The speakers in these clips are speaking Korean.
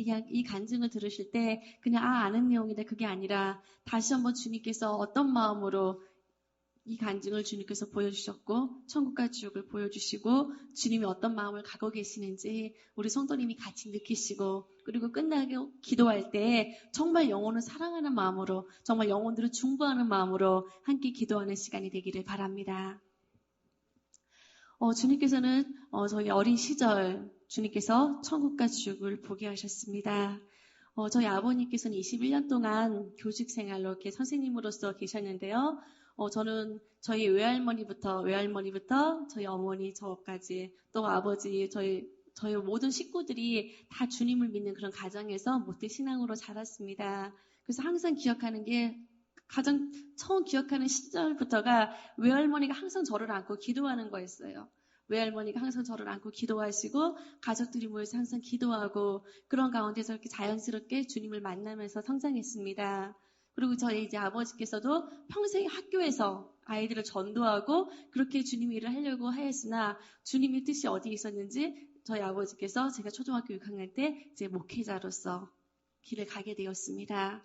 이, 이 간증을 들으실 때 그냥 아 아는 내용이다 그게 아니라 다시 한번 주님께서 어떤 마음으로 이 간증을 주님께서 보여주셨고 천국과 지옥을 보여주시고 주님이 어떤 마음을 갖고 계시는지 우리 성도님이 같이 느끼시고 그리고 끝나게 기도할 때 정말 영혼을 사랑하는 마음으로 정말 영혼들을 중보하는 마음으로 함께 기도하는 시간이 되기를 바랍니다. 어, 주님께서는 어, 저희 어린 시절 주님께서 천국과 지옥을 보게 하셨습니다. 어, 저희 아버님께서는 21년 동안 교직 생활로 이렇게 선생님으로서 계셨는데요. 어, 저는 저희 외할머니부터 외할머니부터 저희 어머니 저까지 또 아버지 저희 저희 모든 식구들이 다 주님을 믿는 그런 가정에서 모태 신앙으로 자랐습니다. 그래서 항상 기억하는 게 가장 처음 기억하는 시절부터가 외할머니가 항상 저를 안고 기도하는 거였어요. 외할머니가 항상 저를 안고 기도하시고 가족들이 모여서 항상 기도하고 그런 가운데서 이렇게 자연스럽게 주님을 만나면서 성장했습니다. 그리고 저희 이제 아버지께서도 평생 학교에서 아이들을 전도하고 그렇게 주님 일을 하려고 하였으나 주님의 뜻이 어디에 있었는지 저희 아버지께서 제가 초등학교 6학년 때 이제 목회자로서 길을 가게 되었습니다.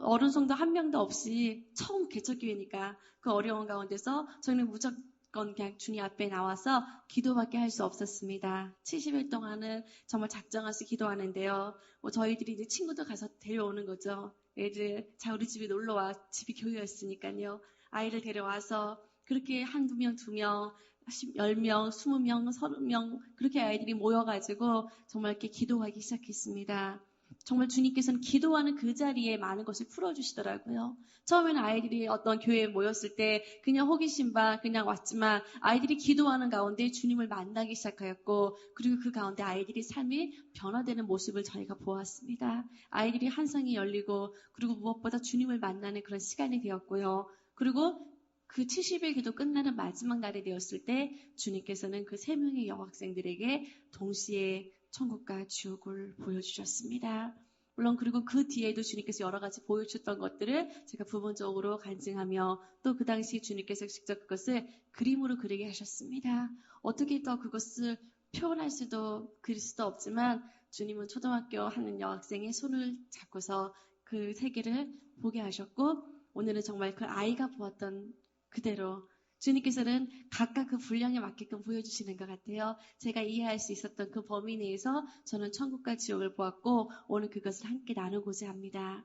어른 성도 한 명도 없이 처음 개척교회니까 그 어려운 가운데서 저희는 무조건 그냥 주님 앞에 나와서 기도밖에 할 수 없었습니다. 70일 동안은 정말 작정하시 기도하는데요. 뭐 저희들이 이제 친구들 가서 데려오는 거죠. 애들 자 우리 집에 놀러 와 집이 교회였으니까요. 아이를 데려와서 그렇게 한두 명, 두 명, 10명, 20명, 30명 그렇게 아이들이 모여가지고 정말 이렇게 기도하기 시작했습니다. 정말 주님께서는 기도하는 그 자리에 많은 것을 풀어주시더라고요. 처음에는 아이들이 어떤 교회에 모였을 때 그냥 호기심 반 그냥 왔지만 아이들이 기도하는 가운데 주님을 만나기 시작하였고 그리고 그 가운데 아이들이 삶이 변화되는 모습을 저희가 보았습니다. 아이들이 한상이 열리고 그리고 무엇보다 주님을 만나는 그런 시간이 되었고요. 그리고 그 70일 기도 끝나는 마지막 날이 되었을 때 주님께서는 그 세 명의 여학생들에게 동시에 천국과 지옥을 보여주셨습니다. 물론 그리고 그 뒤에도 주님께서 여러 가지 보여주셨던 것들을 제가 부분적으로 간증하며 또 그 당시 주님께서 직접 그것을 그림으로 그리게 하셨습니다. 어떻게 또 그것을 표현할 수도 그릴 수도 없지만 주님은 초등학교 하는 여학생의 손을 잡고서 그 세계를 보게 하셨고 오늘은 정말 그 아이가 보았던 그대로 주님께서는 각각 그 분량에 맞게끔 보여주시는 것 같아요. 제가 이해할 수 있었던 그 범위 내에서 저는 천국과 지옥을 보았고 오늘 그것을 함께 나누고자 합니다.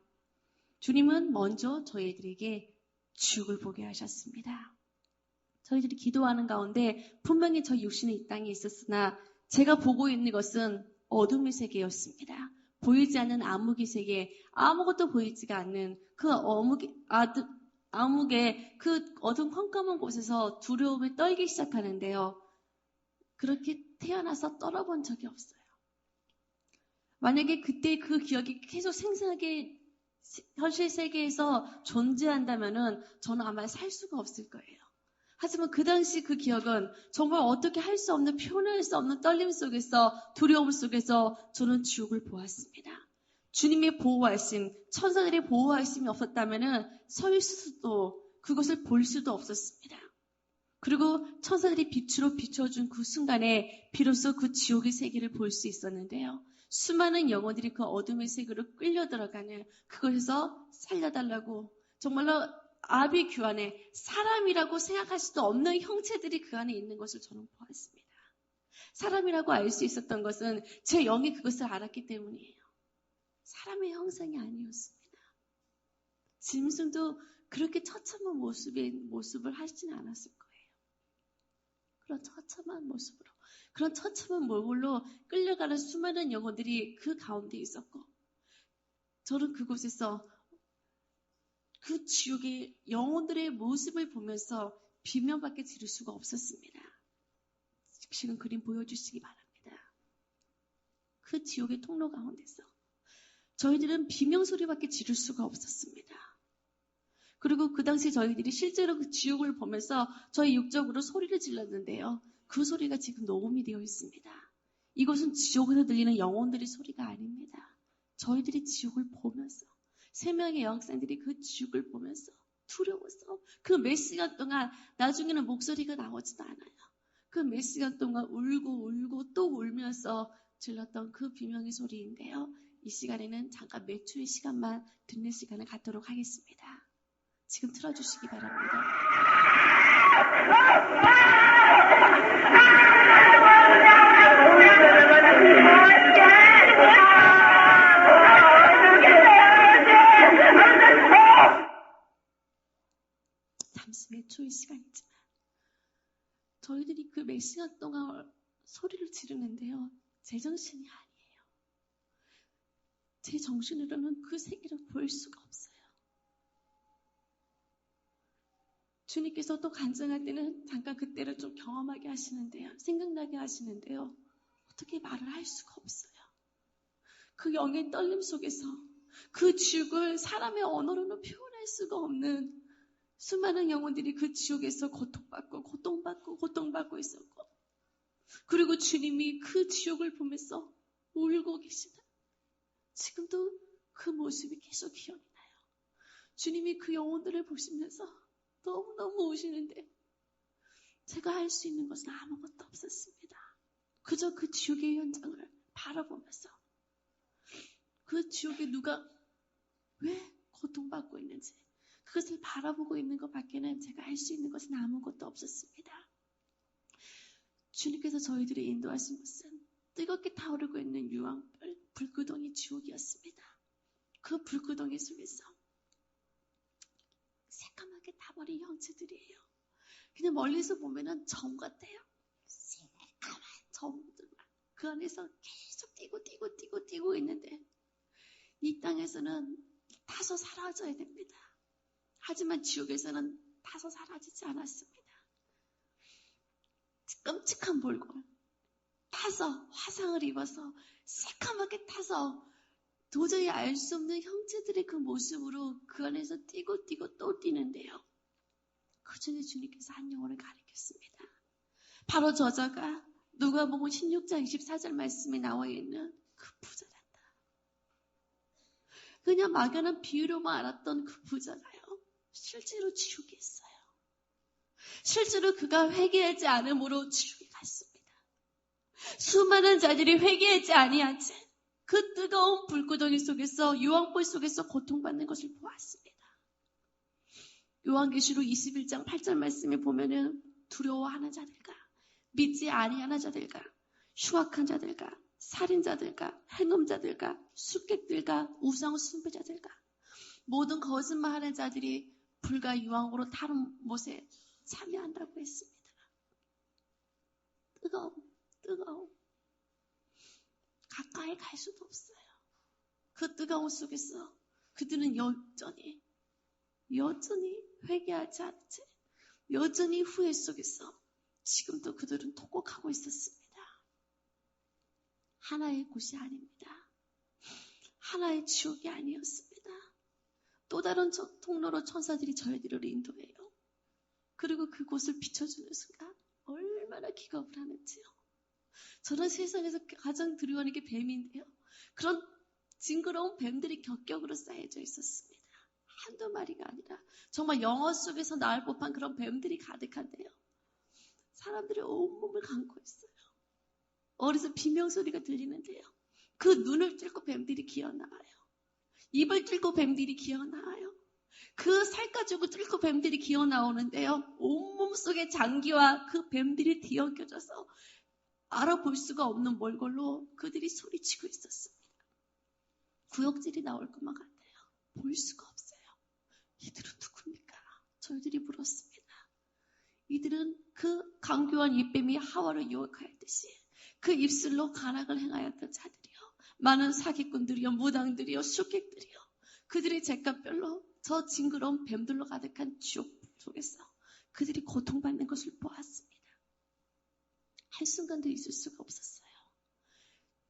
주님은 먼저 저희들에게 지옥을 보게 하셨습니다. 저희들이 기도하는 가운데 분명히 저 육신이 이 땅에 있었으나 제가 보고 있는 것은 어둠의 세계였습니다. 보이지 않는 암흑의 세계, 아무것도 보이지가 않는 그 어묵, 아드, 암흑의 그 어둠 컴컴한 곳에서 두려움에 떨기 시작하는데요. 그렇게 태어나서 떨어본 적이 없어요. 만약에 그때 그 기억이 계속 생생하게 현실 세계에서 존재한다면은 저는 아마 살 수가 없을 거예요. 하지만 그 당시 그 기억은 정말 어떻게 할 수 없는 표현할 수 없는 떨림 속에서 두려움 속에서 저는 지옥을 보았습니다. 주님의 보호하심, 천사들의 보호하심이 없었다면 설 수도 그것을 볼 수도 없었습니다. 그리고 천사들이 빛으로 비춰준 그 순간에 비로소 그 지옥의 세계를 볼 수 있었는데요. 수많은 영혼들이 그 어둠의 세계로 끌려 들어가는 그것에서 살려달라고 정말로 아비 규안에 사람이라고 생각할 수도 없는 형체들이 그 안에 있는 것을 저는 보았습니다. 사람이라고 알 수 있었던 것은 제 영이 그것을 알았기 때문이에요. 사람의 형상이 아니었습니다. 짐승도 그렇게 처참한 모습의 모습을 하지는 않았을 거예요. 그런 처참한 모습으로, 그런 처참한 몰골로 끌려가는 수많은 영혼들이 그 가운데 있었고, 저는 그곳에서 그 지옥의 영혼들의 모습을 보면서 비명밖에 지를 수가 없었습니다. 지금 그림 보여주시기 바랍니다. 그 지옥의 통로 가운데서 저희들은 비명 소리밖에 지를 수가 없었습니다. 그리고 그 당시 저희들이 실제로 그 지옥을 보면서 저희 육적으로 소리를 질렀는데요. 그 소리가 지금 녹음이 되어 있습니다. 이것은 지옥에서 들리는 영혼들의 소리가 아닙니다. 저희들이 지옥을 보면서 세 명의 여학생들이 그 지옥을 보면서 두려워서 그 몇 시간 동안 나중에는 목소리가 나오지도 않아요. 그 몇 시간 동안 울고 울고 또 울면서 질렀던 그 비명의 소리인데요. 이 시간에는 잠깐 몇 초의 시간만 듣는 시간을 갖도록 하겠습니다. 지금 틀어주시기 바랍니다. 잠시 몇 초의 시간이지만 저희들이 그 몇 시간 동안 소리를 지르는데요. 제정신이 아니에요. 제 정신으로는 그 세계를 볼 수가 없어요. 주님께서 또 간증할 때는 잠깐 그때를 좀 경험하게 하시는데요. 생각나게 하시는데요. 어떻게 말을 할 수가 없어요. 그 영의 떨림 속에서 그 죽을 사람의 언어로는 표현할 수가 없는 수많은 영혼들이 그 지옥에서 고통받고 고통받고 고통받고 있었고 그리고 주님이 그 지옥을 보면서 울고 계시다. 지금도 그 모습이 계속 기억이 나요. 주님이 그 영혼들을 보시면서 너무너무 우시는데 제가 할 수 있는 것은 아무것도 없었습니다. 그저 그 지옥의 현장을 바라보면서 그 지옥에 누가 왜 고통받고 있는지 그것을 바라보고 있는 것 밖에는 제가 할 수 있는 것은 아무것도 없었습니다. 주님께서 저희들을 인도하신 것은 뜨겁게 타오르고 있는 유황불, 불구덩이 지옥이었습니다. 그 불구덩이 속에서 새까맣게 타버린 형체들이에요. 그냥 멀리서 보면은 점 같아요. 새까만 점들만. 그 안에서 계속 뛰고 뛰고 뛰고 뛰고 있는데 이 땅에서는 타서 사라져야 됩니다. 하지만 지옥에서는 타서 사라지지 않았습니다. 끔찍한 볼골. 타서 화상을 입어서 새까맣게 타서 도저히 알 수 없는 형체들의 그 모습으로 그 안에서 뛰고 뛰고 또 뛰는데요. 그 중에 주님께서 한 영혼을 가리켰습니다. 바로 저자가 누가복음 16장 24절 말씀에 나와 있는 그 부자란다. 그냥 막연한 비유로만 알았던 그 부자가요. 실제로 지옥에 있어요. 실제로 그가 회개하지 않으므로 지옥에 갔습니다. 수많은 자들이 회개하지 아니한 채그 뜨거운 불구덩이 속에서 유황불 속에서 고통받는 것을 보았습니다. 요한계시록 21장 8절 말씀에 보면은 두려워하는 자들과 믿지 아니하는 자들과 흉악한 자들과 살인자들과 해놈자들과 숙객들과 우상 숭배자들과 모든 거짓말하는 자들이 불과 유황으로 다른 못에 참여한다고 했습니다. 뜨거움, 뜨거움. 가까이 갈 수도 없어요. 그 뜨거움 속에서 그들은 여전히, 여전히 회개하지 않지, 여전히 후회 속에서 지금도 그들은 통곡하고 있었습니다. 하나의 곳이 아닙니다. 하나의 지옥이 아니었습니다. 또 다른 통로로 천사들이 저희들을 인도해요. 그리고 그곳을 비춰주는 순간 얼마나 기겁을 하는지요. 저는 세상에서 가장 두려워하는 게 뱀인데요. 그런 징그러운 뱀들이 격격으로 쌓여져 있었습니다. 한두 마리가 아니라 정말 영화 속에서 나올 법한 그런 뱀들이 가득한데요. 사람들이 온몸을 감고 있어요. 어디서 비명소리가 들리는데요. 그 눈을 뚫고 뱀들이 기어나와요. 입을 뚫고 뱀들이 기어나와요. 그 살 가지고 뚫고 뱀들이 기어나오는데요. 온몸 속에 장기와 그 뱀들이 뒤엉겨져서 알아볼 수가 없는 몰골로 그들이 소리치고 있었습니다. 구역질이 나올 것만 같아요. 볼 수가 없어요. 이들은 누굽니까? 저희들이 물었습니다. 이들은 그 강교한 입뱀이 하와를 유혹하였듯이 그 입술로 가락을 행하였던 자들이요. 많은 사기꾼들이요, 무당들이요, 숙객들이요. 그들의 잿값별로 저 징그러운 뱀들로 가득한 지옥 속에서 그들이 고통받는 것을 보았습니다. 한순간도 있을 수가 없었어요.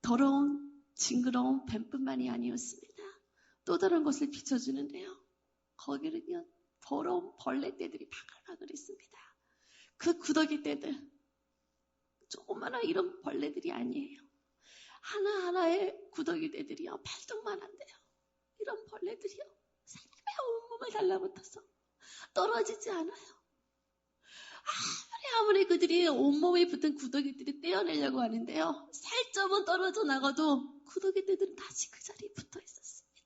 더러운 징그러운 뱀뿐만이 아니었습니다. 또 다른 것을 비춰주는데요. 거기는요, 더러운 벌레 떼들이 바글바글했습니다. 그 구더기 떼들, 조그마한 이런 벌레들이 아니에요. 하나하나의 구더기 떼들이요, 팔뚝만한데요. 이런 벌레들이요, 사람의 온몸을 달라붙어서 떨어지지 않아요. 아 무리 그들이 온몸에 붙은 구더기들이 떼어내려고 하는데요. 살점은 떨어져 나가도 구더기들은 다시 그 자리에 붙어 있었습니다.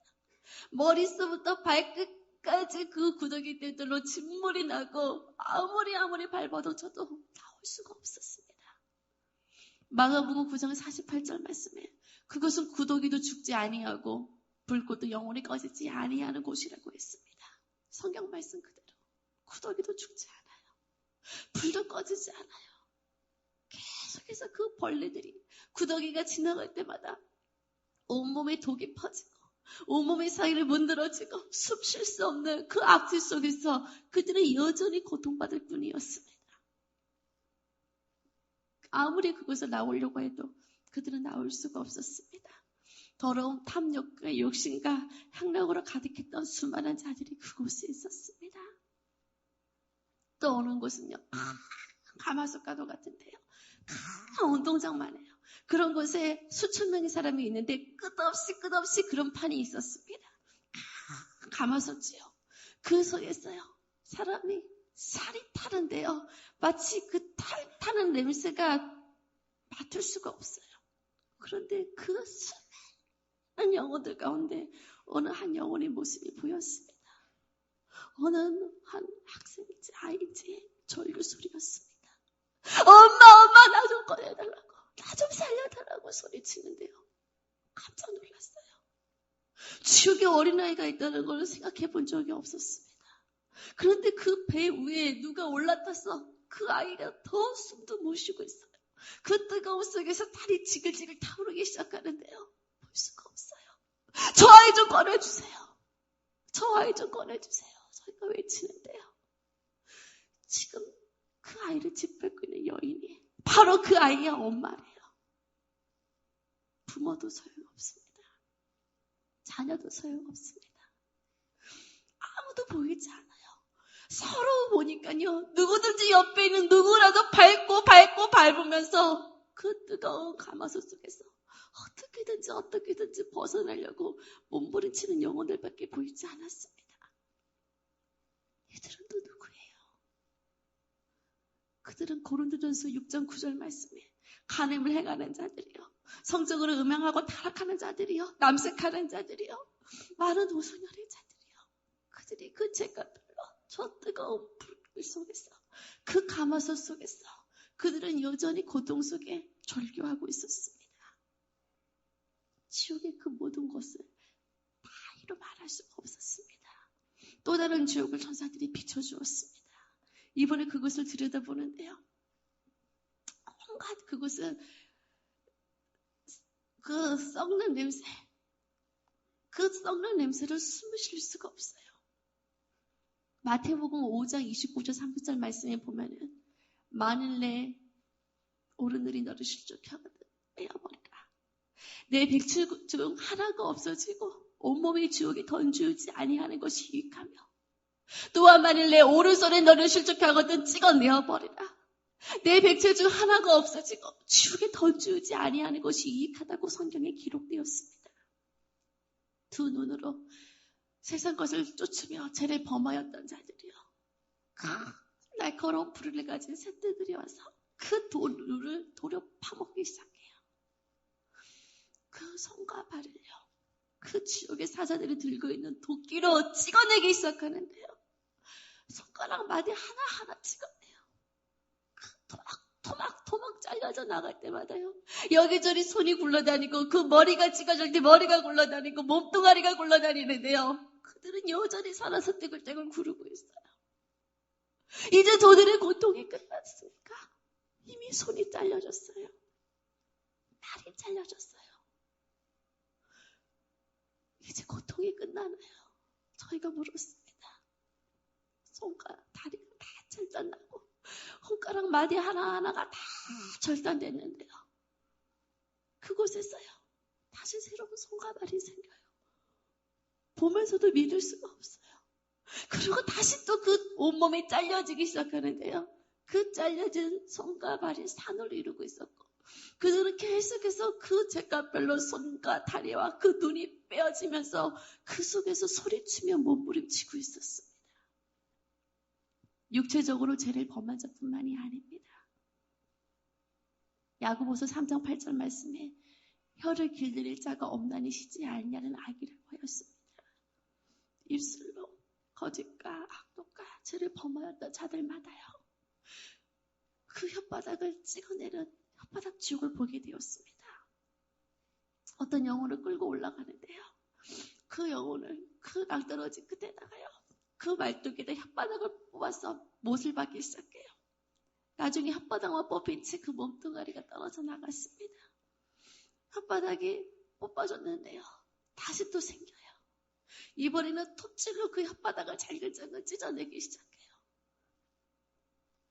머릿속부터 발끝까지 그 구더기들로 진물이 나고 아무리 아무리 밟아도 저도 나올 수가 없었습니다. 마가복음 9장 48절 말씀에 그것은 구더기도 죽지 아니하고 불꽃도 영원히 꺼지지 아니하는 곳이라고 했습니다. 성경 말씀 그대로 구더기도 죽지 않아요. 불도 꺼지지 않아요. 계속해서 그 벌레들이 구더기가 지나갈 때마다 온몸에 독이 퍼지고 온몸의 사이를 문드러지고 숨 쉴 수 없는 그 악취 속에서 그들은 여전히 고통받을 뿐이었습니다. 아무리 그곳을 나오려고 해도 그들은 나올 수가 없었습니다. 더러운 탐욕과 욕심과 향락으로 가득했던 수많은 자들이 그곳에 있었습니다. 또 어느 곳은요, 가마솥가도 같은데요. 큰 운동장만 해요. 그런 곳에 수천 명의 사람이 있는데 끝없이 끝없이 그런 판이 있었습니다. 가마솥지요. 그 속에서요. 사람이 살이 타는데요. 마치 그 탈, 타는 냄새가 맡을 수가 없어요. 그런데 그 수많은 영혼들 가운데 어느 한 영혼의 모습이 보였습니다. 어느 한 학생인지 아이인지 절규 소리였습니다. 엄마, 엄마, 나 좀 꺼내달라고. 나 좀 살려달라고 소리치는데요. 깜짝 놀랐어요. 지옥에 어린아이가 있다는 걸 생각해 본 적이 없었습니다. 그런데 그 배 위에 누가 올라타서 그 아이가 더 숨도 못 쉬고 있어요. 그 뜨거운 속에서 다리 지글지글 타오르기 시작하는데요. 볼 수가 없어요. 저 아이 좀 꺼내주세요. 저 아이 좀 꺼내주세요. 저희가 외치는데요. 지금 그 아이를 짓밟고 있는 여인이 바로 그 아이의 엄마래요. 부모도 소용없습니다. 자녀도 소용없습니다. 아무도 보이지 않아요. 서로 보니까요, 누구든지 옆에 있는 누구라도 밟고 밟고 밟으면서 그 뜨거운 가마솥 속에서 어떻게든지 어떻게든지 벗어나려고 몸부림치는 영혼들밖에 보이지 않았습니다. 이들은 또 누구예요? 그들은 고린도전서 6장 9절 말씀에 간음을 행하는 자들이요. 성적으로 음양하고 타락하는 자들이요. 남색하는 자들이요. 많은 오소년의 자들이요. 그들이 그 죄값별로 저 뜨거운 불 속에서 그 가마솥 속에서 그들은 여전히 고통 속에 절규하고 있었습니다. 지옥의 그 모든 것을 다 이루 말할 수가 없었습니다. 또 다른 지옥을 천사들이 비춰주었습니다. 이번에 그것을 들여다보는데요. 온갖 그곳은 그 썩는 냄새, 그 썩는 냄새를 쉴 수가 없어요. 마태복음 5장 29절 30절 말씀에 보면은 만일 내 오르늘이 너를 실족하거든 빼어버리라. 내 백출 중 하나가 없어지고 온몸이 지옥에 던지지 아니하는 것이 유익하며 또한 만일 내 오른손에 너를 실족하거든 찍어내어 버리라. 내 백체 중 하나가 없어지고 지옥에 던지지 아니하는 것이 유익하다고 성경에 기록되었습니다. 두 눈으로 세상 것을 쫓으며 죄를 범하였던 자들이요. 그 날카로운 불을 가진 새떼들이 와서 그 돌을 도려 파먹기 시작해요. 그 손과 발을요. 그 지옥의 사자들이 들고 있는 도끼로 찍어내기 시작하는데요. 손가락 마디 하나하나 찍어내요. 그 토막, 토막, 토막 잘려져 나갈 때마다요. 여기저기 손이 굴러다니고 그 머리가 찍어질 때 머리가 굴러다니고 몸뚱아리가 굴러다니는데요. 그들은 여전히 살아서 떼굴떼굴 구르고 있어요. 이제 저들의 고통이 끝났으니까 이미 손이 잘려졌어요. 다리 잘려졌어요. 이제 고통이 끝나나요? 저희가 물었습니다. 손가락, 다리가 다 절단나고, 손가락 마디 하나하나가 다 절단됐는데요. 그곳에서요, 다시 새로운 손과 발이 생겨요. 보면서도 믿을 수가 없어요. 그리고 다시 또 그 온몸이 잘려지기 시작하는데요. 그 잘려진 손과 발이 산을 이루고 있었고, 그들은 계속해서 그 죄값별로 손과 다리와 그 눈이 빼어지면서 그 속에서 소리치며 몸부림치고 있었습니다. 육체적으로 죄를 범한 자뿐만이 아닙니다. 야고보서 3장 8절 말씀에 혀를 길들일 자가 없나니 시지 않냐는 아기를 보였습니다. 입술로 거짓과 악독과 죄를 범하였던 자들마다요. 그 혓바닥을 찍어내는 혓바닥 지옥을 보게 되었습니다. 어떤 영혼을 끌고 올라가는데요. 그 영혼을 그 낭떠러지 끝에다가요. 그 말뚝에다 혓바닥을 뽑아서 못을 박기 시작해요. 나중에 혓바닥만 뽑힌 채 그 몸뚱아리가 떨어져 나갔습니다. 혓바닥이 뽑아졌는데요. 다시 또 생겨요. 이번에는 톱질로 그 혓바닥을 잘글잘글 찢어내기 시작해요.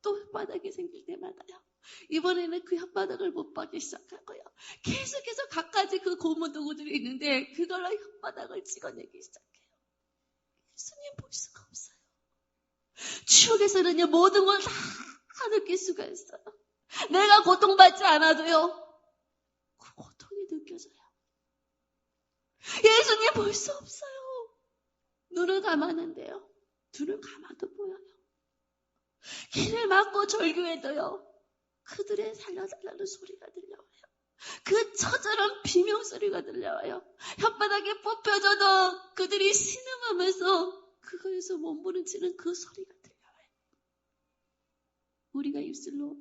또 혓바닥이 생길 때마다요. 이번에는 그 혓바닥을 못 박기 시작하고요. 계속해서 갖가지 그 고문 도구들이 있는데 그걸로 혓바닥을 찍어내기 시작해요. 예수님 볼 수가 없어요. 추억에서는요 모든 걸 다 느낄 수가 있어요. 내가 고통받지 않아도요. 그 고통이 느껴져요. 예수님 볼 수 없어요. 눈을 감았는데요. 눈을 감아도 보여요. 길을 막고 절규해도요. 그들의 살려달라는 소리가 들려와요. 그 처절한 비명소리가 들려와요. 혓바닥에 뽑혀져도 그들이 신음하면서 그거에서 몸부림치는 그 소리가 들려와요. 우리가 입술로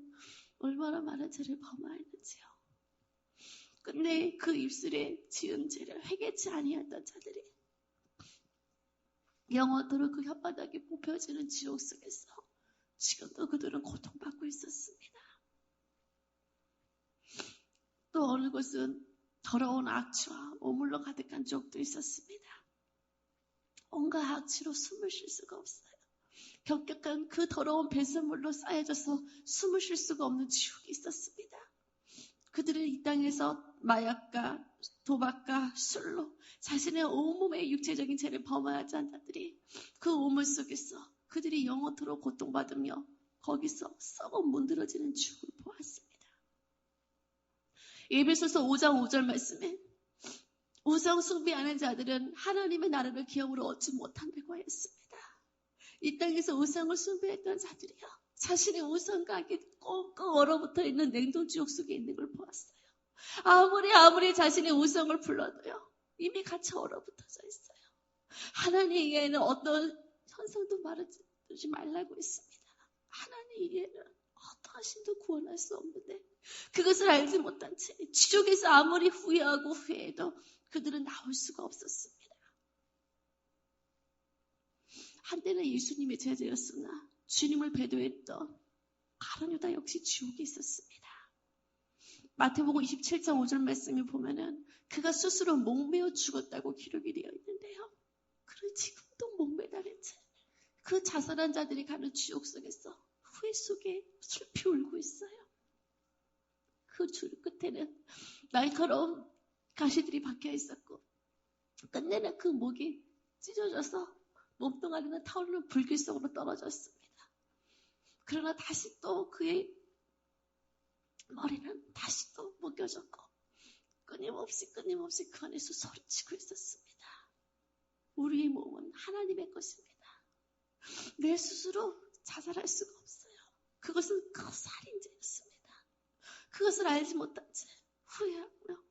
얼마나 많은 죄를 범하였는지요. 근데 그 입술에 지은 죄를 회개치 아니했던 자들이 영원토록 그 혓바닥이 뽑혀지는 지옥 속에서 지금도 그들은 고통받고 있었습니다. 또 어느 곳은 더러운 악취와 오물로 가득한 지옥도 있었습니다. 온갖 악취로 숨을 쉴 수가 없어요. 격격한 그 더러운 배설물로 쌓여져서 숨을 쉴 수가 없는 지옥이 있었습니다. 그들은 이 땅에서 마약과 도박과 술로 자신의 온몸의 육체적인 죄를 않은 자들이 그 오물 속에서 그들이 영원토록 고통받으며 거기서 썩어 문드러지는 죽을 보았습니다. 예배소서 5장 5절 말씀에 우상 숭배하는 자들은 하나님의 나라를 기업으로 얻지 못한다고 했습니다. 이 땅에서 우상을 숭배했던 자들이요. 자신의 우상과 함께 꽁꽁 얼어붙어 있는 냉동지옥 속에 있는 걸 보았어요. 아무리 아무리 자신의 우상을 불러도요. 이미 같이 얼어붙어져 있어요. 하나님에게는 어떤 현상도 말하지 말라고 했습니다. 하나님에게는 어떠한 신도 구원할 수 없는데 그것을 알지 못한 채 지옥에서 아무리 후회하고 후회해도 그들은 나올 수가 없었습니다. 한때는 예수님의 제자였으나 주님을 배도했던 가론유다 역시 지옥에 있었습니다. 마태복음 27장 5절 말씀에 보면은 그가 스스로 목매어 죽었다고 기록이 되어 있는데요. 그를 지금도 목매달은 채그 자살한 자들이 가는 지옥 속에서 후회 속에 슬피 울고 있어요. 그 줄 끝에는 날카로운 가시들이 박혀 있었고 끝내는 그 목이 찢어져서 몸뚱아리는 타오르는 불길 속으로 떨어졌습니다. 그러나 다시 또 그의 머리는 다시 또 묶여졌고 끊임없이 끊임없이 그 안에서 소리치고 있었습니다. 우리의 몸은 하나님의 것입니다. 내 스스로 자살할 수가 없어요. 그것은 그 살인죄였습니다. 그것을 알지 못한 채 후회하며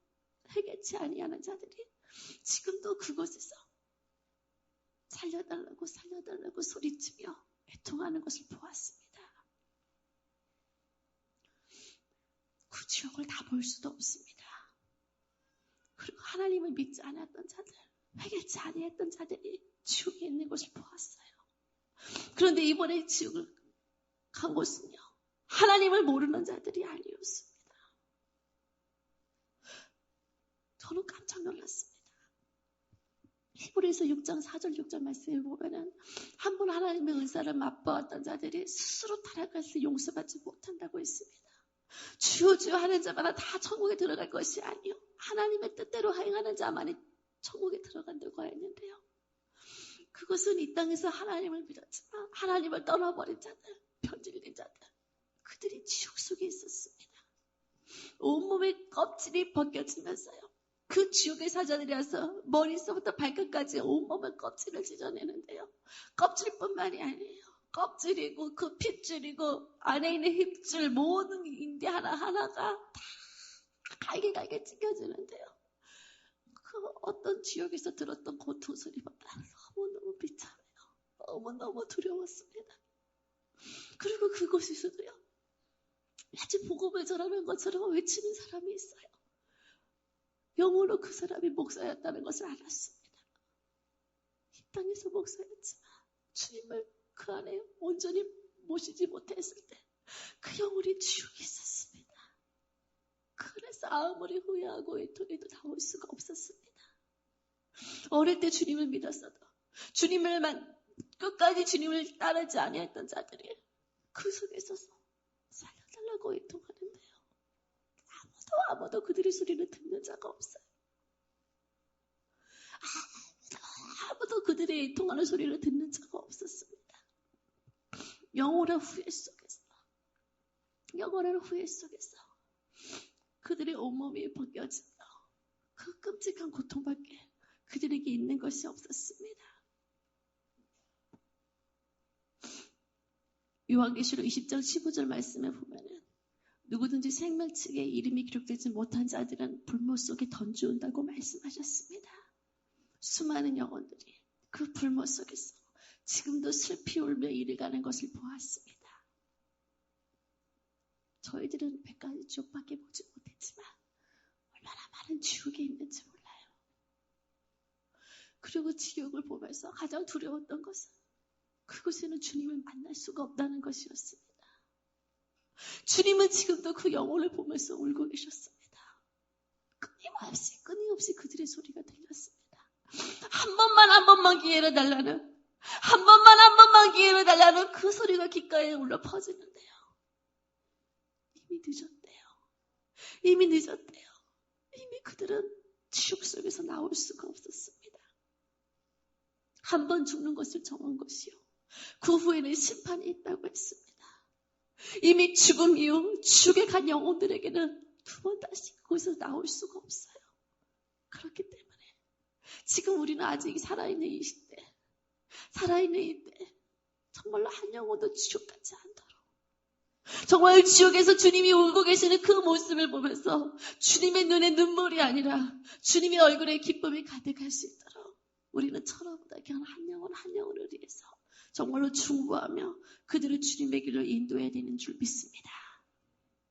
회개치 아니하는 자들이 지금도 그곳에서 살려달라고 살려달라고 소리치며 애통하는 것을 보았습니다. 그 지옥을 다 볼 수도 없습니다. 그리고 하나님을 믿지 않았던 자들, 회개치 아니했던 자들이 지옥에 있는 것을 보았어요. 그런데 이번에 지옥을 간 곳은요. 하나님을 모르는 자들이 아니었습니다. 저는 깜짝 놀랐습니다. 히브리서 6장 4절 6절 말씀을 보면은 한 번 하나님의 은사를 맛보았던 자들이 스스로 타락해서 용서받지 못한다고 했습니다. 주여 주여 하는 자마다 다 천국에 들어갈 것이 아니요 하나님의 뜻대로 행하는 자만이 천국에 들어간다고 했는데요. 그것은 이 땅에서 하나님을 믿었지만 하나님을 떠나버린 자들, 편질된 자들, 그들이 지옥 속에 있었습니다. 온몸의 껍질이 벗겨지면서요. 그 지옥의 사자들이라서 머리서부터 발끝까지 온몸의 껍질을 찢어내는데요. 껍질뿐만이 아니에요. 껍질이고 그 핏줄이고 안에 있는 힙줄 모든 인대 하나하나가 다 갈게갈게 찢겨지는데요. 그 어떤 지역에서 들었던 고통 소리보다 너무너무 비참해요. 너무너무 두려웠습니다. 그리고 그곳에서도요. 마치 복음을 전하는 것처럼 외치는 사람이 있어요. 영어로 그 사람이 목사였다는 것을 알았습니다. 이 땅에서 목사였지만 주님을 그 안에 온전히 모시지 못했을 때 그 영혼이 지옥에 있었습니다. 그래서 아무리 후회하고 애통해도 나올 수가 없었습니다. 어릴 때 주님을 믿었어도 주님을만 끝까지 주님을 따르지 아니했던 자들이 그 속에서 살려달라고 애통하는데요. 아무도 그들의 소리를 듣는 자가 없어요. 아무도 아무도 그들의 애통하는 소리를 듣는 자가 없었습니다. 영원한 후회 속에서 영원한 후회 속에서 그들의 온몸이 벗겨지며 그 끔찍한 고통밖에 그들에게 있는 것이 없었습니다. 요한계시록 20장 15절 말씀에 보면은 누구든지 생명책에 이름이 기록되지 못한 자들은 불못 속에 던져온다고 말씀하셨습니다. 수많은 영혼들이 그 불못 속에서 지금도 슬피 울며 이를 가는 것을 보았습니다. 저희들은 백가지 지옥밖에 보지 못했지만 얼마나 많은 지옥에 있는지 몰라요. 그리고 지옥을 보면서 가장 두려웠던 것은 그곳에는 주님을 만날 수가 없다는 것이었습니다. 주님은 지금도 그 영혼을 보면서 울고 계셨습니다. 끊임없이 끊임없이 그들의 소리가 들렸습니다. 한 번만 한 번만 기회를 달라는 한 번만 한 번만 기회를 달라는 그 소리가 귓가에 울려 퍼지는데요. 이미 늦었대요. 이미 늦었대요. 이미 그들은 지옥 속에서 나올 수가 없었습니다. 한 번 죽는 것을 정한 것이요. 그 후에는 심판이 있다고 했습니다. 이미 죽음 이후 죽에 간 영혼들에게는 두 번 다시 거기서 나올 수가 없어요. 그렇기 때문에 지금 우리는 아직 살아있는 이 시대, 살아있는 이때 정말로 한 영혼도 지옥 같지 않도록 정말 지옥에서 주님이 울고 계시는 그 모습을 보면서 주님의 눈에 눈물이 아니라 주님의 얼굴에 기쁨이 가득할 수 있도록 우리는 철화보다 그냥 한 영혼 한 영혼을 위해서 정말로 충고하며 그들을 주님의 길로 인도해야 되는 줄 믿습니다.